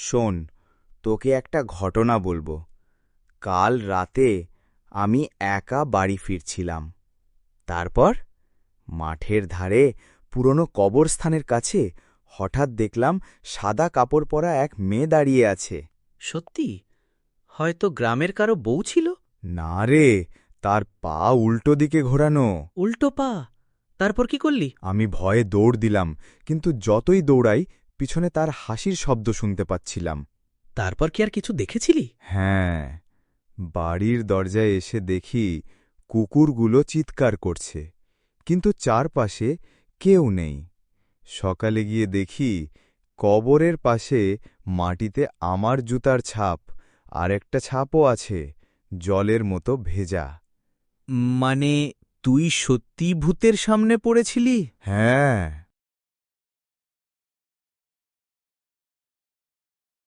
শোন তোকে একটা ঘটনা বলব। কাল রাতে আমি একা বাড়ি ফিরছিলাম। তারপর মাঠের ধারে পুরনো কবরস্থানের কাছে হঠাৎ দেখলাম সাদা কাপড় পরা এক মেয়ে দাঁড়িয়ে আছে। সত্যি? হয়তো গ্রামের কারও বউ ছিল? না রে তার পা উল্টো দিকে ঘোরানো। উল্টো পা? তারপর কি করলি? আমি ভয়ে দৌড় দিলাম কিন্তু যতই দৌড়াই পিছনে তার হাসির শব্দ শুনতে পাচ্ছিলাম। তারপর কি আর কিছু দেখেছিলি? হ্যাঁ বাড়ির দরজায় এসে দেখি কুকুরগুলো চিৎকার করছে কিন্তু চারপাশে কেউ নেই। সকালে গিয়ে দেখি কবরের পাশে মাটিতে আমার জুতার ছাপ আর একটা ছাপও আছে জলের মতো ভেজা। মানে তুই সত্যি ভূতের সামনে পড়েছিলি? হ্যাঁ